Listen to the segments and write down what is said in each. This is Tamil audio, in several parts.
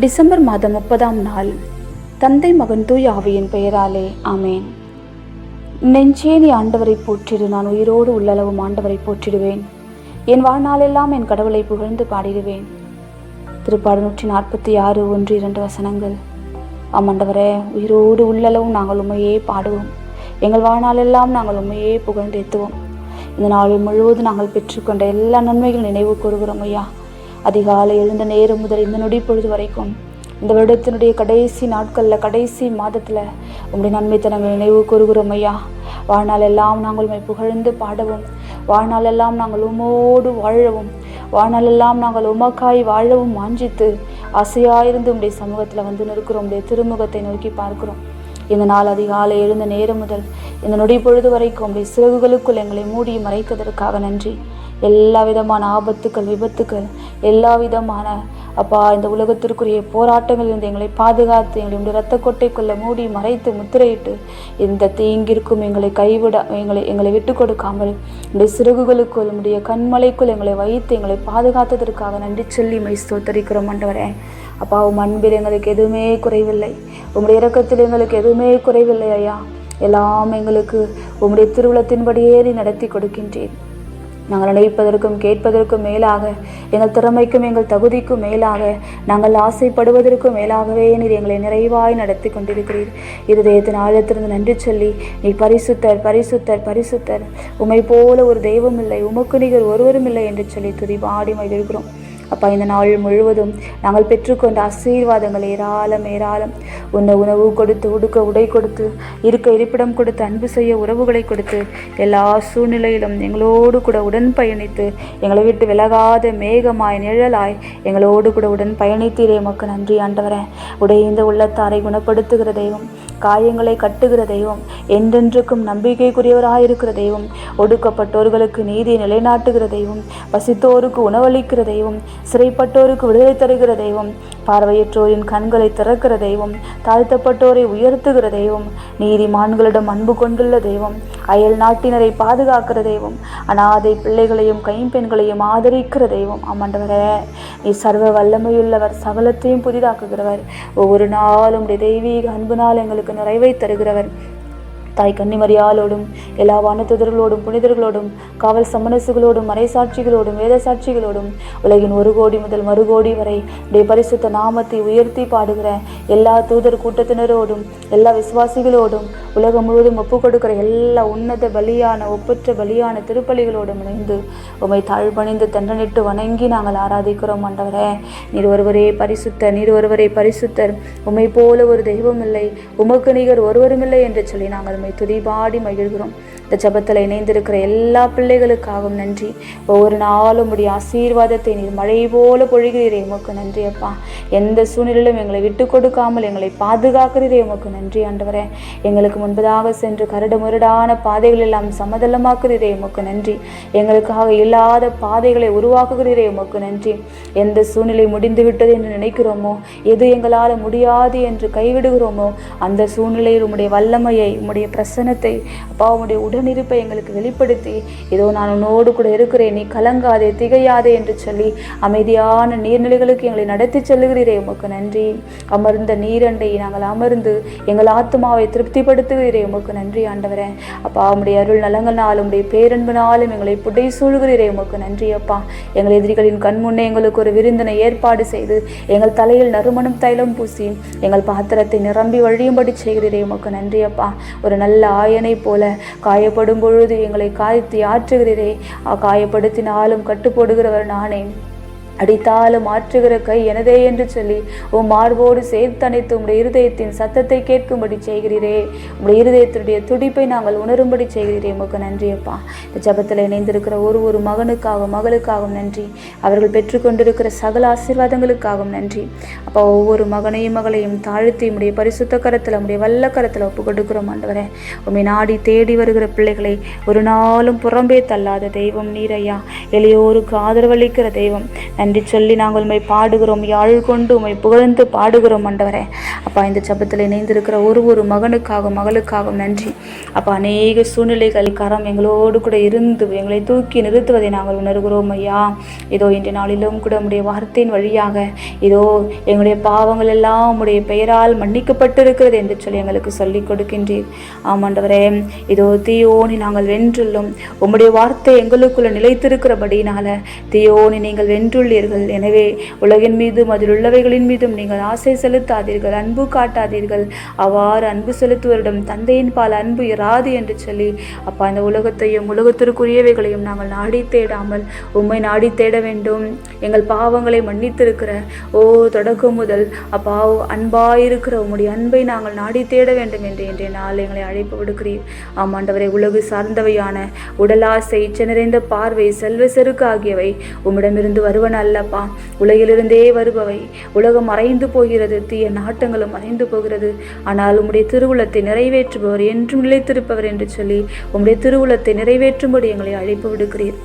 டிசம்பர் மாதம் முப்பதாம் நாள். தந்தை மகன் தூய் ஆவியின் பெயராலே ஆமேன். நெஞ்சே நீ ஆண்டவரை போற்றிடு நான் உயிரோடு உள்ளளவும் ஆண்டவரை போற்றிடுவேன். என் வாழ்நாளெல்லாம் என் கடவுளை புகழ்ந்து பாடிடுவேன். திருப்பாடு நூற்றி நாற்பத்தி ஆறு ஒன்று இரண்டு வசனங்கள். ஆமாண்டவரே உயிரோடு உள்ளளவும் நாங்கள் உண்மையே பாடுவோம். எங்கள் வாழ்நாளெல்லாம் நாங்கள் உண்மையே புகழ்ந்து இந்த நாள் முழுவதும் நாங்கள் பெற்றுக்கொண்ட எல்லா நன்மைகள் நினைவு கூறுகிறோம் ஐயா. அதிகாலை எழுந்த நேரம் முதல் இந்த நொடி பொழுது வரைக்கும் இந்த வருடத்தினுடைய கடைசி நாட்களில் கடைசி மாதத்தில் உங்களுடைய நன்மைத்தனங்களை நினைவு கூறுகிறோம் ஐயா. வாழ்நாள் எல்லாம் நாங்கள் உண்மை புகழ்ந்து பாடவும் வாழ்நாள் எல்லாம் நாங்கள் உமோடு வாழவும் வாழ்நாள் எல்லாம் நாங்கள் உமக்காய் வாழவும் வாஞ்சித்து ஆசையாயிருந்து உடைய சமூகத்தில் வந்து நிற்கிறோம் உடைய திருமுகத்தை நோக்கி பார்க்கிறோம். இந்த நாள் அதிகாலை எழுந்த நேரம் முதல் இந்த நொடி பொழுது வரைக்கும் உடைய சிறகுகளுக்குள் எங்களை மூடி மறைத்ததற்காக நன்றி. எல்லா விதமான ஆபத்துக்கள் விபத்துக்கள் எல்லா விதமான அப்பா இந்த உலகத்திற்குரிய போராட்டங்களிலிருந்து எங்களை பாதுகாத்து எங்களுடைய இரத்த கொட்டைக்குள்ள மூடி மறைத்து முத்திரையிட்டு இந்த தீங்கிற்கும் எங்களை கைவிட எங்களை எங்களை விட்டு கொடுக்காமல் உடைய சிறகுகளுக்குள் உடைய கண்மலைக்குள் எங்களை வைத்து எங்களை பாதுகாத்ததற்காக நன்றி சொல்லி மை ஸ்தோத்தரிக்கிறோம் ஆண்டவரே. அப்பா உம் அன்பில் எங்களுக்கு எதுவுமே குறைவில்லை. உங்களுடைய இறக்கத்தில் எங்களுக்கு எதுவுமே குறைவில்லை ஐயா. எல்லாம் எங்களுக்கு உங்களுடைய திருவிழத்தின்படியே நீ நடத்தி கொடுக்கின்றேன். நாங்கள் நினைப்பதற்கும் கேட்பதற்கும் மேலாக எங்கள் திறமைக்கும் எங்கள் தகுதிக்கும் மேலாக நாங்கள் ஆசைப்படுவதற்கும் மேலாகவே நீர் எங்களை நிறைவாய் நடத்தி கொண்டிருக்கிறீர். இருதயத்தின் ஆழத்திலிருந்து நன்றி சொல்லி நீ பரிசுத்தர் பரிசுத்தர் பரிசுத்தர். உமை போல ஒரு தெய்வம் இல்லை உமக்கு நிகர் ஒருவரும் இல்லை என்று சொல்லி துதி பாடி மகிழ்கிறோம். அப்பா இந்த நாள் முழுவதும் நாங்கள் பெற்றுக்கொண்ட ஆசீர்வாதங்கள் ஏராளம் ஏராளம். உன்னை உணவு கொடுத்து உடுக்க உடை கொடுத்து இருக்க இருப்பிடம் கொடுத்து அன்பு செய்ய உறவுகளை கொடுத்து எல்லா சூழ்நிலையிலும் எங்களோடு கூட உடன் பயணித்து எங்களை விட்டு விலகாத மேகமாய் நிழலாய் எங்களோடு கூட உடன் பயணித்தீரே. மக்கள் நன்றி ஆண்டவரேன் உடைந்த உள்ளத்தாரை குணப்படுத்துகிற தெய்வம் காயங்களை கட்டுகிற தெய்வம் என்றென்றுக்கும் நம்பிக்கைக்குரியவராக இருக்கிற தெய்வம் ஒடுக்கப்பட்டோர்களுக்கு நீதியை நிலைநாட்டுகிற தெய்வம் பசித்தோருக்கு உணவளிக்கிற தெய்வம் சிறைப்பட்டோருக்கு விடுதலை தருகிற தெய்வம் பார்வையற்றோரின் கண்களை திறக்கிற தெய்வம் தாழ்த்தப்பட்டோரை உயர்த்துகிற தெய்வம் நீதிமான்களிடம் அன்பு கொண்டுள்ள தெய்வம் அயல் நாட்டினரை பாதுகாக்கிற தெய்வம் அனாதை பிள்ளைகளையும் கைம்பெண்களையும் ஆதரிக்கிற தெய்வம். ஆமாண்டவரே நீ சர்வ வல்லமையுள்ளவர் சகலத்தையும் புதிதாக்குகிறவர். ஒவ்வொரு நாளும் தெய்வீக தெய்வீக அன்புனால் எங்களுக்கு நிறைவை தருகிறவர் தாய் கன்னிமரியாலோடும் எல்லா வானத்துதர்களோடும் புனிதர்களோடும் காவல் சமணசுகளோடும் மறைசாட்சிகளோடும் வேத சாட்சிகளோடும் உலகின் ஒரு கோடி முதல் மறுகோடி வரை உடைய பரிசுத்த நாமத்தை உயர்த்தி பாடுகிற எல்லா தூதர் கூட்டத்தினரோடும் எல்லா விசுவாசிகளோடும் உலகம் முழுவதும் ஒப்பு கொடுக்கிற எல்லா உன்னத பலியான ஒப்பற்ற பலியான திருப்பலிகளோடு இணைந்து உமை தாழ்பணிந்து தண்டனிட்டு வணங்கி நாங்கள் ஆராதிக்கிறோம் ஆண்டவரே. நீர் ஒருவரே பரிசுத்தர் நீர் ஒருவரே பரிசுத்தர். உமை போல ஒரு தெய்வம் இல்லை. உமக்கு நிகர் ஒருவரும் இல்லை என்று சொல்லி நாங்கள் உண்மை துதிபாடி மகிழ்கிறோம். இந்த ஜபத்தில் இணைந்திருக்கிற எல்லா பிள்ளைகளுக்காகவும் நன்றி. ஒவ்வொரு நாளும் உடைய ஆசீர்வாதத்தை நீர் மழை போல பொழிகிறீரே. உமக்கு நன்றி அப்பா. எந்த சூழ்நிலையிலும் எங்களை விட்டு கொடுக்காமல் எங்களை பாதுகாக்கிறீரே. உமக்கு நன்றி ஆண்டவரே. எங்களுக்கு முன்பதாக சென்று கரடு முரடான பாதைகள் எல்லாம் சமதளமாக்குறீரே உமக்கு நன்றி. எங்களுக்காக இல்லாத பாதைகளை உருவாக்குகிறீரே. உமக்கு நன்றி. எந்த சூழ்நிலை முடிந்து விட்டது என்று நினைக்கிறோமோ எது எங்களால் முடியாது என்று கைவிடுகிறோமோ அந்த சூழ்நிலையில் உம்முடைய வல்லமையை உம்முடைய பிரசனத்தை அப்பா உம்முடைய உடனிருப்பை எங்களுக்கு வெளிப்படுத்தி இதோ நான் உன்னோடு கூட இருக்கிறேன். நீ கலங்காதே திகையாதே என்று சொல்லி அமைதியான நீர்நிலைகளுக்கு எங்களை நடத்தி செல்லுகிறீரே. உமக்கு நன்றி. அமர்ந்த நீரண்டை நாங்கள் அமர்ந்து எங்கள் ஆத்மாவை திருப்திப்படுத்துகிறீரே. உமக்கு நன்றி ஆண்டவரே. அப்பா உடைய அருள் நலங்களாலும் உடைய பேரன்புனாலும் எங்களை புடை சூழ்கிறீரே. உமக்கு நன்றி அப்பா. எங்கள் எதிரிகளின் கண் முன்னே எங்களுக்கு ஒரு விருந்தினை ஏற்பாடு செய்து எங்கள் தலையில் நறுமணம் தைலம் பூசி எங்கள் பாத்திரத்தை நிரம்பி வழியும்படி செய்கிறீரே. உமக்கு நன்றி அப்பா. ஒரு நல்ல ஆயனை போல காயப்படும் பொழுது எங்களை காய்த்து ஆற்றுகிறீரே. ஆ, காயப்படுத்தினாலும் கட்டுப்போடுகிறவர் நானே. அடித்தாலும் ஆற்றுகிற கை எனதே என்று சொல்லி உம் மார்போடு சேர்த்தணைத்து உம்முடைய இருதயத்தின் சத்தத்தை கேட்கும்படி செய்கிறீரே. உம்முடைய இருதயத்தினுடைய துடிப்பை நாங்கள் உணரும்படி செய்கிறீரே. உமக்கு நன்றியப்பா இந்த ஜபத்தில் இணைந்திருக்கிற ஒரு ஒரு மகனுக்காகவும் மகளுக்காகவும் நன்றி. அவர்கள் பெற்றுக்கொண்டிருக்கிற சகல ஆசீர்வாதங்களுக்காகவும் நன்றி. அப்பா ஒவ்வொரு மகனையும் மகளையும் தாழ்த்தி உடைய பரிசுத்த கரத்தில் உடைய வல்ல கரத்தில் ஒப்பு கொடுக்கிறோம் ஆண்டவரே. உண்மை நாடி தேடி வருகிற பிள்ளைகளை ஒரு நாளும் புறம்பே தள்ளாத தெய்வம் நீரையா எளியோருக்கு ஆதரவளிக்கிற தெய்வம். நன்றி சொல்லி நாங்கள் உண்மை பாடுகிறோம். யாழ் கொண்டு உண்மை புகழ்ந்து பாடுகிறோம் ஆண்டவரே அப்பா இந்த சபத்தில் இணைந்திருக்கிற ஒரு ஒரு மகனுக்காகவும் மகளுக்காகவும் நன்றி. அப்பா அநேக சூழ்நிலைகள் கரம் எங்களோடு கூட இருந்து எங்களை தூக்கி நிறுத்துவதை நாங்கள் உணர்கிறோம் ஐயா. இதோ இன்றைய நாளிலும் கூட உடைய வார்த்தையின் வழியாக இதோ எங்களுடைய பாவங்கள் எல்லாம் உம்முடைய பெயரால் மன்னிக்கப்பட்டிருக்கிறது என்று சொல்லி எங்களுக்கு சொல்லிக் கொடுக்கின்றீர். ஆமாண்டவரே இதோ தீயோனி நாங்கள் வென்றுள்ளோம். உம்முடைய வார்த்தை எங்களுக்குள்ள நிலைத்திருக்கிறபடினால தீயோனி நீங்கள் வென்றுள்ளீர்கள் எனவே உலகின் மீதும் அதில் உள்ளவைகளின் மீதும் நீங்கள் ஆசை செலுத்தாதீர்கள் அன்பு காட்டாதீர்கள். அவ்வாறு அன்பு செலுத்துவரிடம் தந்தையின் பால் அன்பு இராது என்று சொல்லி அப்பா இந்த உலகத்தையும் உலகத்திற்குரியவைகளையும் நாங்கள் நாடி தேடாமல் உண்மை நாடி தேட வேண்டும். எங்கள் பாவங்களை மன்னித்திருக்கிற ஓ தொடக்கம் முதல் அப்பா அன்பாயிருக்கிற உம்முடைய அன்பை நாங்கள் நாடி தேட வேண்டும் என்று இன்றைய நாள் எங்களை அழைப்பு விடுக்கிறீர். ஆமாண்டவரை உலகு சார்ந்தவையான உடலாசை நிறைந்த பார்வை செல்வ செருக்கு ஆகியவை உம்மிடமிருந்து வருவன அல்லப்பா. உலகிலிருந்தே வருபவை. உலகம் மறைந்து போகிறது தீய நாட்டங்களும் மறைந்து போகிறது. ஆனால் உம்முடைய திருவுளத்தை நிறைவேற்றுபவர் என்றும் நிலைத்திருப்பவர் என்று சொல்லி உம்முடைய திருவுளத்தை நிறைவேற்றும்படி எங்களை அழைப்பு விடுக்கிறீர்.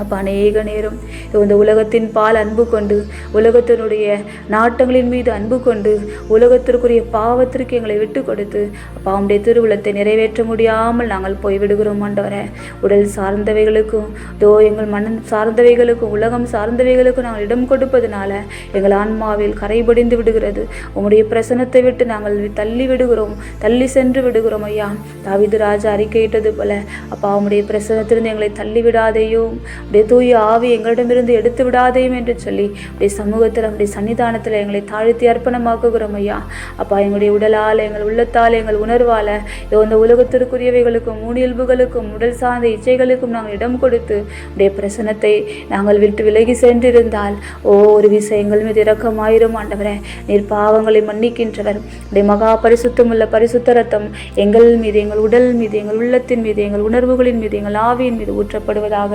அப்போ அநேக நேரம் இந்த உலகத்தின் பால் அன்பு கொண்டு உலகத்தினுடைய நாட்டங்களின் மீது அன்பு கொண்டு உலகத்திற்குரிய பாவத்திற்கு எங்களை விட்டு கொடுத்து அப்பா அவனுடைய திருவுளத்தை நிறைவேற்ற முடியாமல் நாங்கள் போய்விடுகிறோம் ஆண்டவரே. உடல் சார்ந்தவைகளுக்கும் தோ எங்கள் மனம் சார்ந்தவைகளுக்கும் உலகம் சார்ந்தவைகளுக்கும் நாங்கள் இடம் கொடுப்பதனால எங்கள் ஆன்மாவில் கரைபடிந்து விடுகிறது. உங்களுடைய பிரசனத்தை விட்டு நாங்கள் தள்ளி விடுகிறோம் தள்ளி சென்று விடுகிறோம் ஐயா. தாவிது ராஜா அறிக்கையிட்டது போல அப்பா உம்முடைய பிரசனத்திலிருந்து எங்களை தள்ளிவிடாதேயும் அப்படியே தூய ஆவி எங்களிடமிருந்து எடுத்து விடாதேயும் என்று சொல்லி அப்படியே சமூகத்தில் அப்படியே சன்னிதானத்தில் எங்களை தாழ்த்தி அர்ப்பணமாக்குகிறோம் ஐயா. அப்பா எங்களுடைய உடலால் எங்கள் உள்ளத்தால் எங்கள் உணர்வால் இந்த உலகத்திற்குரியவைகளுக்கும் மூணியல்புகளுக்கும் உடல் சார்ந்த இச்சைகளுக்கும் நாங்கள் இடம் கொடுத்து அப்படியே பிரசனத்தை நாங்கள் விட்டு விலகி சென்றிருந்தால் ஓ ஒரு விஷயங்கள் மீது இரக்கமாயிரும் ஆண்டவரே. நீர் பாவங்களை மன்னிக்கின்றவர். அப்படியே மகா பரிசுத்தமுள்ள பரிசுத்த ரத்தம் எங்கள் மீது எங்கள் உடல் மீது எங்கள் உள்ளத்தின் மீது எங்கள் உணர்வுகளின் மீது எங்கள் ஆவியின் மீது ஊற்றப்படுவதாக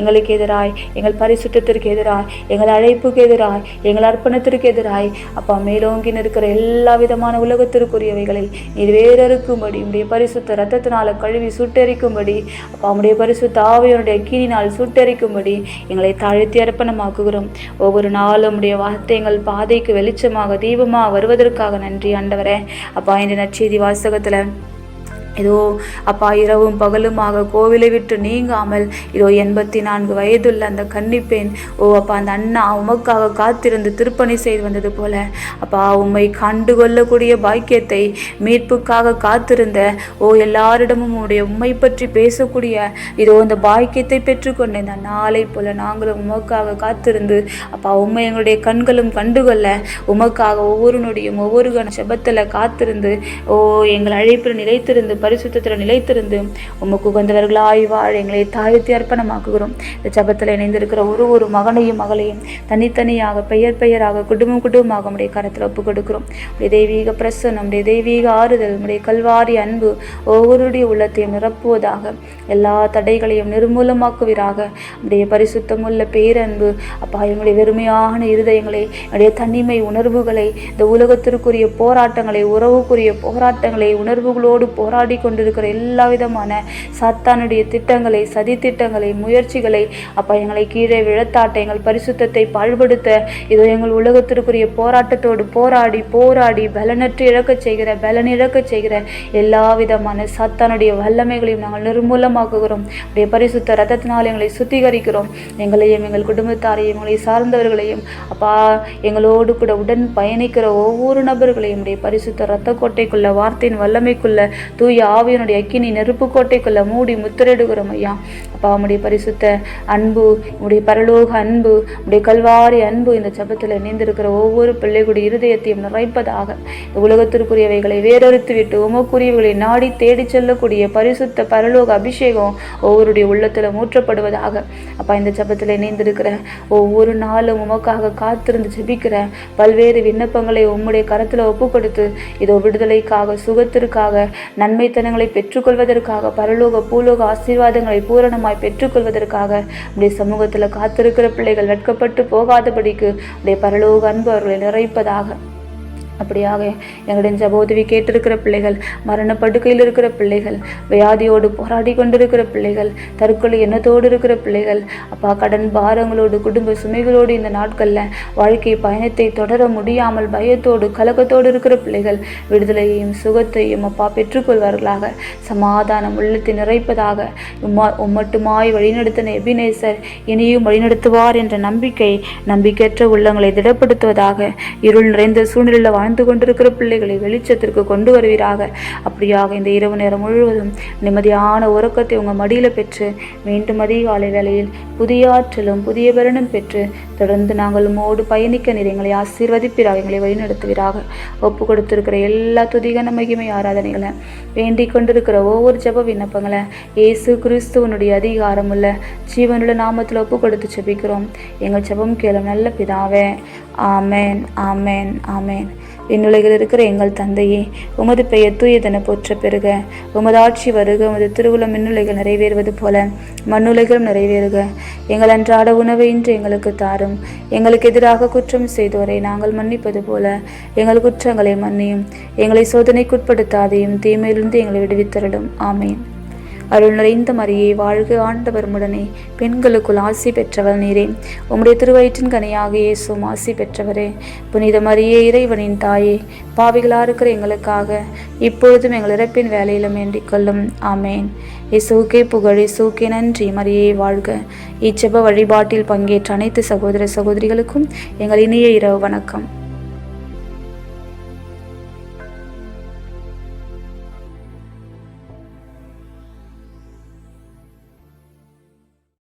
எங்களுக்கு எதிராய் எங்கள் பரிசுத்தத்திற்கு எதிராய் எங்கள் அழைப்புக்கு எதிராய் எங்கள் அர்ப்பணத்திற்கு எதிராய். அப்பா மேலோங்கி நிற்கிற எல்லா விதமான உலகத்திற்குரியவைகளை நீர் வேறறுக்கும்படி உடைய பரிசுத்த ரத்தத்தினால கழுவி சுட்டெரிக்கும்படி அப்பா உடைய பரிசுத்த ஆவியனுடைய கீழினால் சுட்டெரிக்கும்படி எங்களை தாழ்த்தி அர்ப்பணமாக்குகிறோம். ஒவ்வொரு நாளும் உடைய வார்த்தை எங்கள் பாதைக்கு வெளிச்சமாக தீபமாக வருவதற்காக நன்றி ஆண்டவரே. அப்பா இந்த நற்செய்தி வாசகத்தில் இதோ அப்பா இரவும் பகலுமாக கோவிலை விட்டு நீங்காமல் இதோ எண்பத்தி நான்கு வயதுள்ள அந்த கன்னிப்பெண் ஓ அப்பா அந்த அண்ணா உமக்காக காத்திருந்து திருப்பணி செய்து வந்தது போல. அப்பா உம்மை கண்டு கொள்ளக்கூடிய பாக்கியத்தை மீட்புக்காக காத்திருந்த ஓ எல்லாரிடமும் உடைய உம்மை பற்றி பேசக்கூடிய இதோ அந்த பாக்கியத்தை பெற்றுக்கொண்ட இந்த நாளை போல நாங்களும் உமக்காக காத்திருந்து அப்பா உண்மை எங்களுடைய கண்களும் கண்டுகொள்ள உமக்காக ஒவ்வொரு நொடியும் ஒவ்வொரு கண செபத்தில் காத்திருந்து ஓ எங்கள் அழைப்பில் நிலைத்திருந்து பரிசுத்தத்தில் நிலைத்திருந்து உமக்கு உகந்தவர்களாய் வாழ எங்களை தாயத்தை அர்ப்பணமாக்குகிறோம். இந்த ஜபத்தில் இணைந்திருக்கிற ஒரு ஒரு மகனையும் மகளையும் தனித்தனியாக பெயர் பெயராக குடும்பம் குடும்பமாக உடைய கரத்தில் ஒப்பு கொடுக்கிறோம் உடைய தெய்வீக பிரசன்னம் உடைய தெய்வீக ஆறுதல் உடைய கல்வாரி அன்பு ஒவ்வொருடைய உள்ளத்தையும் நிரப்புவதாக எல்லா தடைகளையும் நிர்மூலமாக்குவீராக. உடைய பரிசுத்தமுள்ள பேரன்பு அப்பா எங்களுடைய வெறுமையான இருதயங்களை என்னுடைய தனிமை உணர்வுகளை இந்த உலகத்திற்குரிய போராட்டங்களை உறவுக்குரிய போராட்டங்களை உணர்வுகளோடு போராடி கொண்டிருக்கிற எல்லா விதமான சாத்தானுடைய திட்டங்களை சதி திட்டங்களை முயற்சிகளை அப்பா எங்களை கீழே விழத்தாட்ட எங்கள் பரிசுத்தத்தை பாழ்படுத்த இதோ எங்கள் உலகத்திற்குரிய போராட்டத்தோடு போராடி போராடி பலனற்று இழக்கச் செய்கிற பலன் இழக்கச் செய்கிற எல்லா விதமான சத்தானுடைய வல்லமைகளையும் நாங்கள் நிர்மூலமாக்குகிறோம். உடைய பரிசுத்த ரத்தத்தினால் எங்களை சுத்திகரிக்கிறோம். எங்களையும் எங்கள் குடும்பத்தாரையும் எங்களை சார்ந்தவர்களையும் அப்பா எங்களோடு கூட உடன் பயணிக்கிற ஒவ்வொரு நபர்களையும் உடைய பரிசுத்த இரத்த கோட்டைக்குள்ள வார்த்தையின் வல்லமைக்குள்ள தூய ஆவியனுடைய அக்கினி நெருப்பு கோட்டைக்குள்ள மூடி முத்திரையிடுகிறோம் ஐயா. அப்பா உடைய பரிசுத்த அன்பு உடைய பரலோக அன்பு உடைய கல்வாரி அன்பு இந்த ஜபத்தில் இணைந்திருக்கிற ஒவ்வொரு பிள்ளைகளுடைய இருதயத்தையும் நிறைப்பதாக இந்த உலகத்திற்குரியவைகளை வேறறுத்து விட்டு உமக்குரியவைகளை நாடி தேடி செல்லக்கூடிய பரிசுத்த பரலோக அபிஷேகம் ஒவ்வொருடைய உள்ளத்தில் மூற்றப்படுவதாக அப்பா இந்த ஜபத்தில் இணைந்திருக்கிற ஒவ்வொரு நாளும் உமக்காக காத்திருந்து ஜபிக்கிற பல்வேறு விண்ணப்பங்களை உம்முடைய கரத்தில் ஒப்பு கொடுத்து இதோ விடுதலைக்காக சுகத்திற்காக நன்மை நன்மைத்தனங்களை பெற்றுக்கொள்வதற்காக பரலோக பூலோக ஆசீர்வாதங்களை பூரணமாய் பெற்றுக்கொள்வதற்காக உடைய சமூகத்தில் காத்திருக்கிற பிள்ளைகள் வெட்கப்பட்டு போகாதபடிக்கு உடைய பரலோக அன்பு அவர்களை நிறைப்பதாக அப்படியாக எங்களுடைய ஜபோதவி கேட்டிருக்கிற பிள்ளைகள் மரண படுக்கையில் இருக்கிற பிள்ளைகள் வியாதியோடு போராடி கொண்டிருக்கிற பிள்ளைகள் தற்கொலை எண்ணத்தோடு இருக்கிற பிள்ளைகள் அப்பா கடன் பாரங்களோடு குடும்ப சுமைகளோடு இந்த நாட்களில் வாழ்க்கை பயணத்தை தொடர முடியாமல் பயத்தோடு கலக்கத்தோடு இருக்கிற பிள்ளைகள் விடுதலையையும் சுகத்தையும் அப்பா பெற்றுக்கொள்வார்களாக சமாதானம் உள்ளத்தை நிறைப்பதாக உம்மா உம்மட்டுமாய் வழிநடத்தின எபினேசர் இனியும் வழிநடத்துவார் என்ற நம்பிக்கை நம்பிக்கையற்ற உள்ளங்களை திடப்படுத்துவதாக இருள் நிறைந்த சூழ்நிலையில் வாழ்ந்த கொண்டிருக்கிற பிள்ளைகளை வெளிச்சத்திற்கு கொண்டு வருவீராக. அப்படியாக இந்த இரவு நேரம் முழுவதும் நிம்மதியான உறக்கத்தை உங்கள் மடியில் பெற்று மீண்டும் அதிகாலை வேளையில் புதிய ஆற்றலும் புதிய பலனும் பெற்று தொடர்ந்து நாங்கள் மோடு பயணிக்க நீர் எங்களை ஆசீர்வதிப்பீராக எங்களை வழிநடத்துவீராக. ஒப்பு கொடுத்திருக்கிற எல்லா துதிகன மகிமை ஆராதனைகளை வேண்டிக் கொண்டிருக்கிற ஒவ்வொரு ஜப விண்ணப்பங்களை இயேசு கிறிஸ்துவனுடைய அதிகாரமுள்ள ஜீவனுள்ள நாமத்தில் ஒப்பு கொடுத்து ஜெபிக்கிறோம். எங்கள் ஜெபம் கேளும் நல்ல பிதாவே. ஆமேன் ஆமேன் ஆமேன். விண்ணுலகில் இருக்கிற எங்கள் தந்தையே உமது பெயர் தூயதென போற்ற பெறுக. உமது ஆட்சி வருக உமது திருவுள மின்னுலைகள் நிறைவேறுவது போல மண்ணுலைகளும் நிறைவேறுக. எங்கள் அன்றாட உணவை இன்று எங்களுக்கு தாரும். எங்களுக்கு எதிராக குற்றம் செய்தோரை நாங்கள் மன்னிப்பது போல எங்கள் குற்றங்களை மன்னியும். எங்களை சோதனைக்குட்படுத்தாதையும் தீமையிலிருந்து எங்களை விடுவித்தரலும் ஆமேன். அருள் நிறைந்த மரியே வாழ்க ஆண்டவர் முடனே பெண்களுக்குள் ஆசி பெற்றவர் நீரே. உம்முடைய திருவயிற்றின் கனியாக இயேசும் ஆசி பெற்றவரே. புனித மரியே இறைவனின் தாயே பாவிகளாக இருக்கிற எங்களுக்காக இப்பொழுதும் எங்கள் இறப்பின் வேலையிலும் வேண்டிக் கொள்ளும். ஆமேன். இசுகே புகழ் இசுகே நன்றி. மரியே வாழ்க. இச்செப வழிபாட்டில் பங்கேற்ற அனைத்து சகோதர சகோதரிகளுக்கும் எங்கள் இனிய இரவு வணக்கம்.